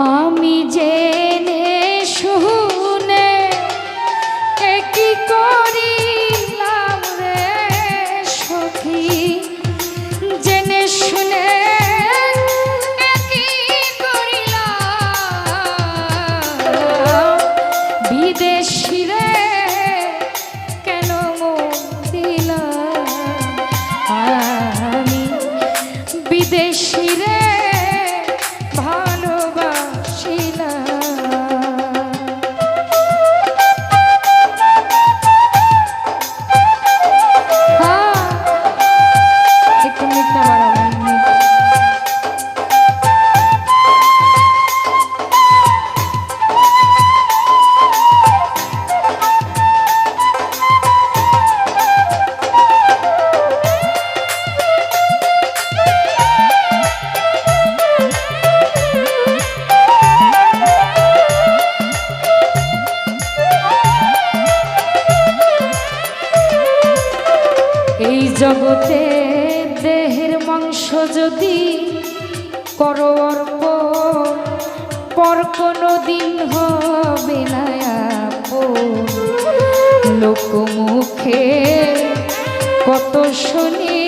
আমি যে জগতে দেহের মাংস যদি করো অর্প পর কোনো দিন হবে না লোকমুখে কত শুনি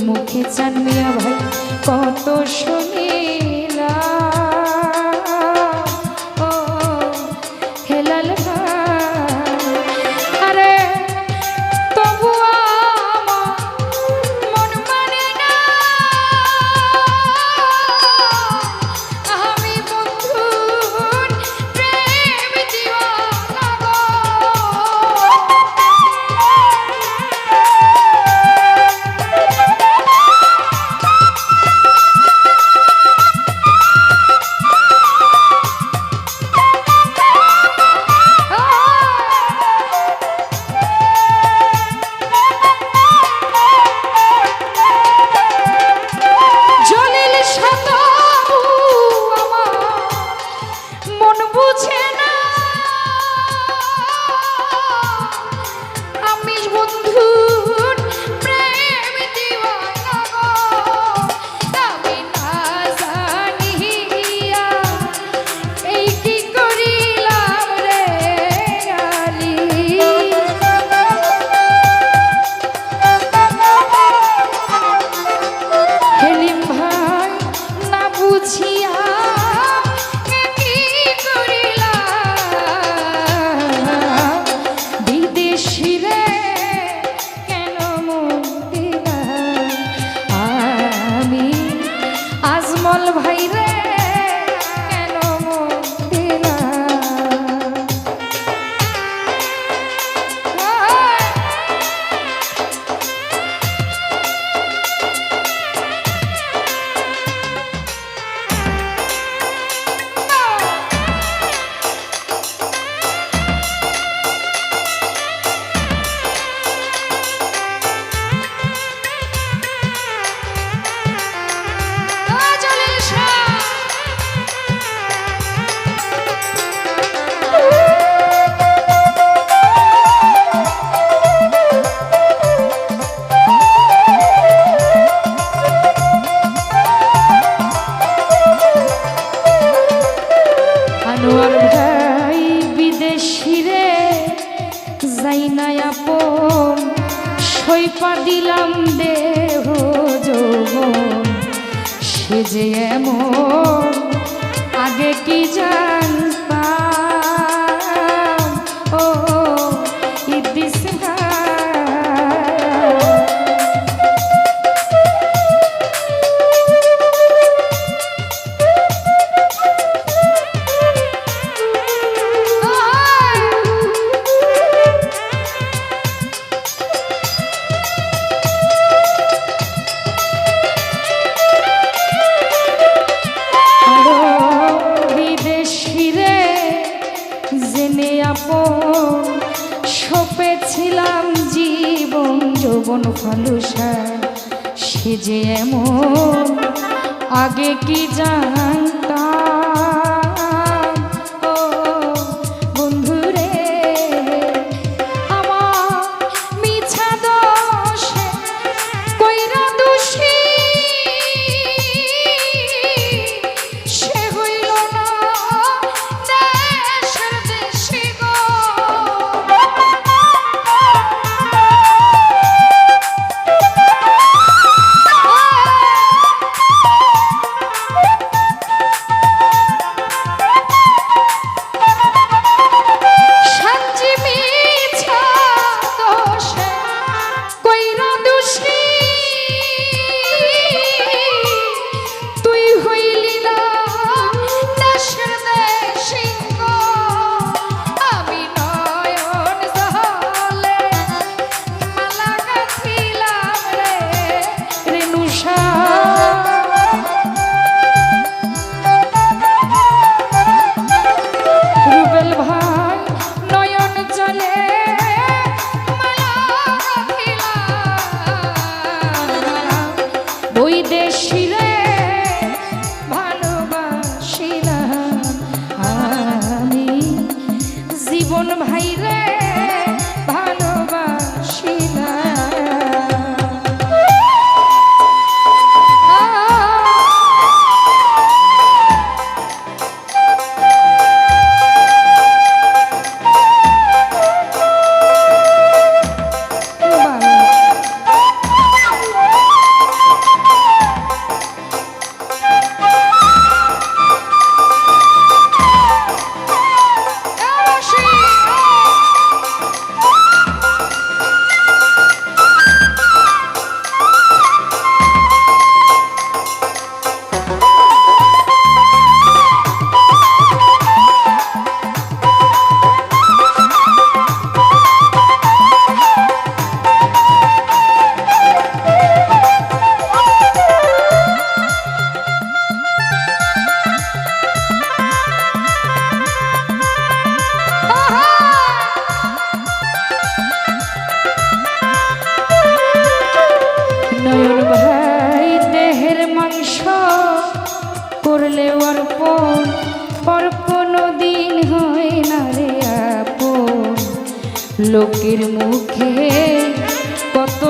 মুখে চান মিয়া ভাই কত সব ভাইরা। যে এমন? আগে কি যা জীবন ভালোসা সে যে এমন আগে কি জান লোকের মুখে কত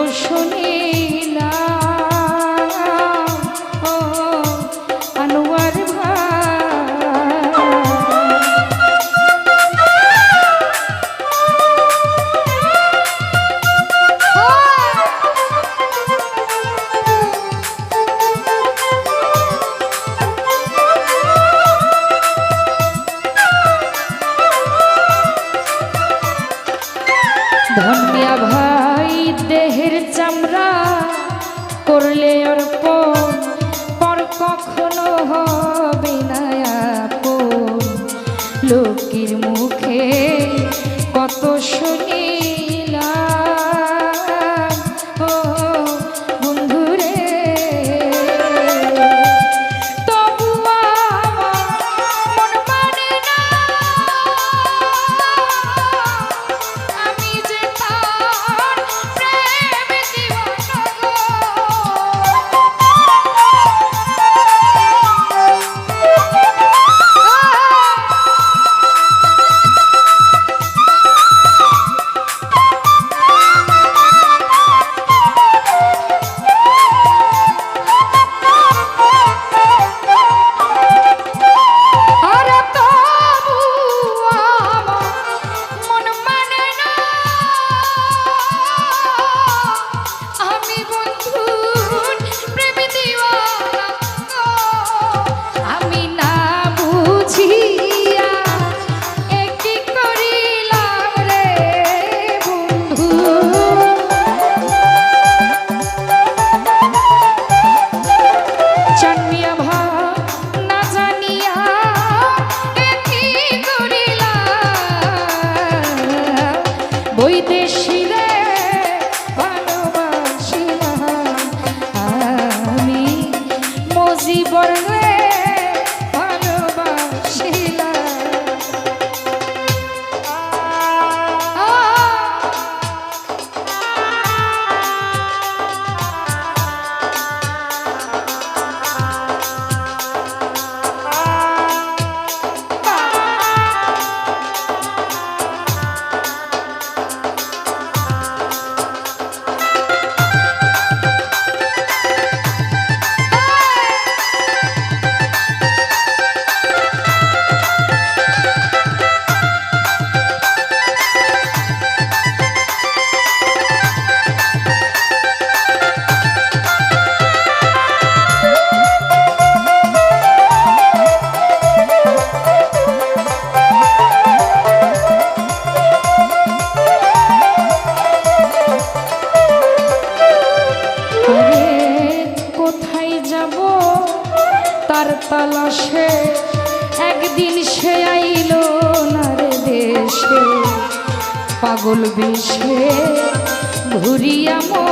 কত শুনি পাগল সে? ঘুরিয়া মন